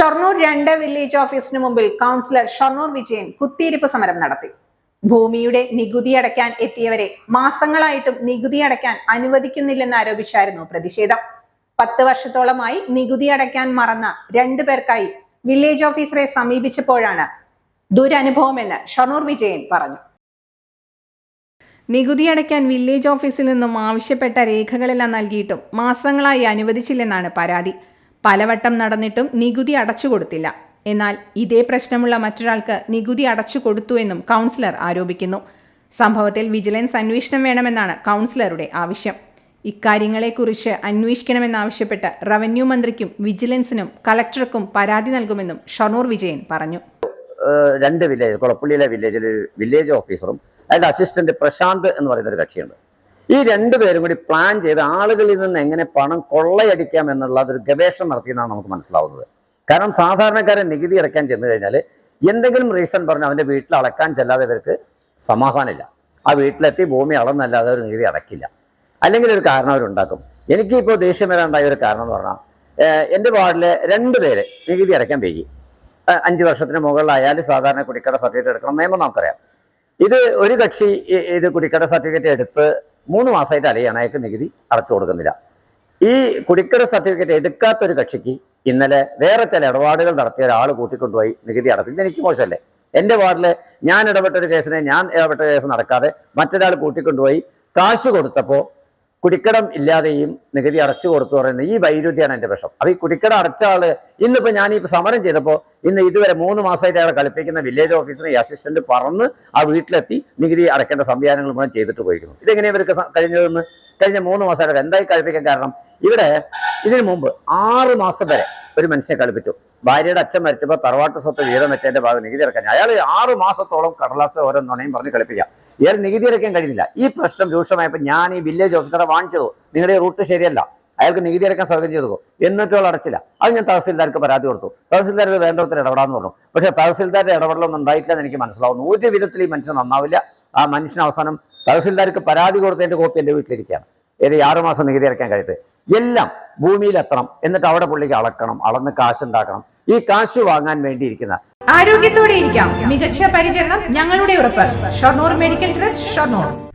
ഷൊർണൂർ രണ്ട് വില്ലേജ് ഓഫീസിന് മുമ്പിൽ കൗൺസിലർ ഷൊർണൂർ വിജയൻ കുത്തിയിരിപ്പ് സമരം നടത്തി. ഭൂമിയുടെ നികുതി അടയ്ക്കാൻ എത്തിയവരെ മാസങ്ങളായിട്ടും നികുതി അടയ്ക്കാൻ അനുവദിക്കുന്നില്ലെന്ന് ആരോപിച്ചായിരുന്നു പ്രതിഷേധം. പത്ത് വർഷത്തോളമായി നികുതി അടയ്ക്കാൻ മറന്ന രണ്ടു പേർക്കായി വില്ലേജ് ഓഫീസറെ സമീപിച്ചപ്പോഴാണ് ദുരനുഭവമെന്ന് ഷൊർണൂർ വിജയൻ പറഞ്ഞു. നികുതി അടയ്ക്കാൻ വില്ലേജ് ഓഫീസിൽ നിന്നും ആവശ്യപ്പെട്ട രേഖകളെല്ലാം നൽകിയിട്ടും മാസങ്ങളായി അനുവദിച്ചില്ലെന്നാണ് പരാതി. പലവട്ടം നടന്നിട്ടും നികുതി അടച്ചു കൊടുത്തില്ല. എന്നാൽ ഇതേ പ്രശ്നമുള്ള മറ്റൊരാൾക്ക് നികുതി അടച്ചു കൊടുത്തുവെന്നും കൗൺസിലർ ആരോപിക്കുന്നു. സംഭവത്തിൽ വിജിലൻസ് അന്വേഷണം വേണമെന്നാണ് കൗൺസിലറുടെ ആവശ്യം. ഇക്കാര്യങ്ങളെക്കുറിച്ച് അന്വേഷിക്കണമെന്നാവശ്യപ്പെട്ട് റവന്യൂ മന്ത്രിക്കും വിജിലൻസിനും കളക്ടർക്കും പരാതി നൽകുമെന്നും ഷൊർണൂർ വിജയൻ പറഞ്ഞു. രണ്ട് വില്ലേജ് കുളപ്പള്ളിയിലെ വില്ലേജിൽ വില്ലേജ് ഓഫീസറും അതിന്റെ അസിസ്റ്റന്റ് പ്രശാന്ത് എന്ന് പറയുന്ന ഒരു കക്ഷിയുണ്ട്. ഈ രണ്ടു പേരും കൂടി പ്ലാൻ ചെയ്ത് ആളുകളിൽ നിന്ന് എങ്ങനെ പണം കൊള്ളയടിക്കാം എന്നുള്ള അതൊരു ഗവേഷണം നടത്തിയെന്നാണ് നമുക്ക് മനസ്സിലാവുന്നത്. കാരണം സാധാരണക്കാരൻ നികുതി അടയ്ക്കാൻ ചെന്ന് കഴിഞ്ഞാൽ എന്തെങ്കിലും റീസൺ പറഞ്ഞ് അവന്റെ വീട്ടിൽ അളക്കാൻ ചെല്ലാതെ ഇവർക്ക് സമാധാനമില്ല. ആ വീട്ടിലെത്തി ഭൂമി അളന്നല്ലാതെ ഒരു നികുതി അടയ്ക്കില്ല. അല്ലെങ്കിൽ ഒരു കാരണം അവരുണ്ടാക്കും. എനിക്ക് ഇപ്പോൾ ദേഷ്യം വരാനുണ്ടായ ഒരു കാരണം എന്ന് പറഞ്ഞാൽ എന്റെ വാർഡിലെ രണ്ട് പേര് നികുതി അടയ്ക്കാൻ അഹ് അഞ്ച് വർഷത്തിന് മുകളിലായാലും സാധാരണ കുടിക്കട സർട്ടിഫിക്കറ്റ് എടുക്കണം നിയമം നമുക്കറിയാം. ഇത് ഒരു കക്ഷി ഇത് കുടിക്കട സർട്ടിഫിക്കറ്റ് എടുത്ത് മൂന്ന് മാസമായിട്ട് അലയാണ് അയാൾക്ക് നികുതി അടച്ചു കൊടുക്കുന്നില്ല. ഈ കുടിക്കര സർട്ടിഫിക്കറ്റ് എടുക്കാത്ത ഒരു കക്ഷിക്ക് ഇന്നലെ വേറെ ചില ഇടപാടുകൾ നടത്തിയ ഒരാൾ കൂട്ടിക്കൊണ്ടുപോയി നികുതി ഇത് എനിക്ക് മോശമല്ലേ? എന്റെ വാർഡിൽ ഞാൻ ഇടപെട്ട ഒരു കേസിനെ ഞാൻ ഇടപെട്ട കേസ് നടക്കാതെ മറ്റൊരാൾ കൂട്ടിക്കൊണ്ടുപോയി കാശ് കൊടുത്തപ്പോൾ കുടിക്കടം ഇല്ലാതെയും നികുതി അടച്ചു കൊടുത്തു പറയുന്നത് ഈ വൈരുദ്ധ്യമാണ് എന്റെ വിഷം. അപ്പൊ ഈ കുടിക്കടം അടച്ച ആൾ ഇന്നിപ്പോ ഞാൻ ഈ സമരം ചെയ്തപ്പോ ഇന്ന് ഇതുവരെ മൂന്ന് മാസമായിട്ട് അയാളെ കളിപ്പിക്കുന്ന വില്ലേജ് ഓഫീസറിന് ഈ അസിസ്റ്റന്റ് പറന്ന് ആ വീട്ടിലെത്തി നികുതി അടയ്ക്കേണ്ട സംവിധാനങ്ങൾ മുഴുവൻ ചെയ്തിട്ട് പോയിരിക്കുന്നു. ഇതെങ്ങനെ ഇവർക്ക് കഴിഞ്ഞതെന്ന്? കഴിഞ്ഞ മൂന്ന് മാസമായിട്ട് എന്തായി കളിപ്പിക്കാൻ കാരണം? ഇവിടെ ഇതിനു മുമ്പ് ആറ് മാസം വരെ ഒരു മനുഷ്യനെ കളിപ്പിച്ചു ഭാര്യയുടെ അച്ഛൻ മരിച്ചപ്പോൾ തറവാട്ട് സ്വത്ത് വീതം വെച്ചതിന്റെ ഭാഗം നികുതി ഇറക്കാൻ. അയാൾ ആറ് മാസത്തോളം കടലാസ് ഓരോ നുണയും പറഞ്ഞ് കളിപ്പിക്കുക. ഇയാൾ നികുതി ഇറക്കാൻ കഴിയുന്നില്ല. ഈ പ്രശ്നം രൂക്ഷമായപ്പോൾ ഞാൻ ഈ വില്ലേജ് ഓഫീസറെ വാങ്ങിച്ചതു. നിങ്ങളുടെ റൂട്ട് ശരിയല്ല. അയാൾക്ക് നികുതി അടക്കാൻ സൗകര്യം ചെയ്തു. എന്നിട്ടും അടച്ചില്ല. അത് ഞാൻ തഹസിൽദാർക്ക് പരാതി കൊടുത്തു. തഹസിൽദാർ ഇത് വേണ്ടത്ര ഇടപെടാന്ന് പറഞ്ഞു. പക്ഷേ തഹസിൽദാരുടെ ഇടപെടലൊന്നും ഉണ്ടായിട്ടില്ലെന്ന് എനിക്ക് മനസ്സിലാവുന്നു. ഒരു വിധത്തിൽ ഈ മനുഷ്യൻ നന്നാവില്ല. ആ മനുഷ്യൻ അവസാനം തഹസിൽദാർക്ക് പരാതി കൊടുത്തതിന്റെ കോപ്പി എന്റെ വീട്ടിലിരിക്കുകയാണ്. ഏത് ഈ ആറ് മാസം നികുതി അടയ്ക്കാൻ കഴിയത്ത് എല്ലാം ഭൂമിയിലെത്തണം. എന്നിട്ട് അവിടെ പുള്ളിക്ക് അളക്കണം. അളന്ന് കാശുണ്ടാക്കണം. ഈ കാശ് വാങ്ങാൻ വേണ്ടിയിരിക്കുന്ന ആരോഗ്യത്തോടെ ഇരിക്കാം. മികച്ച പരിചരണം ഞങ്ങളുടെ ഉറപ്പ്. Shoranur medical trust Shoranur.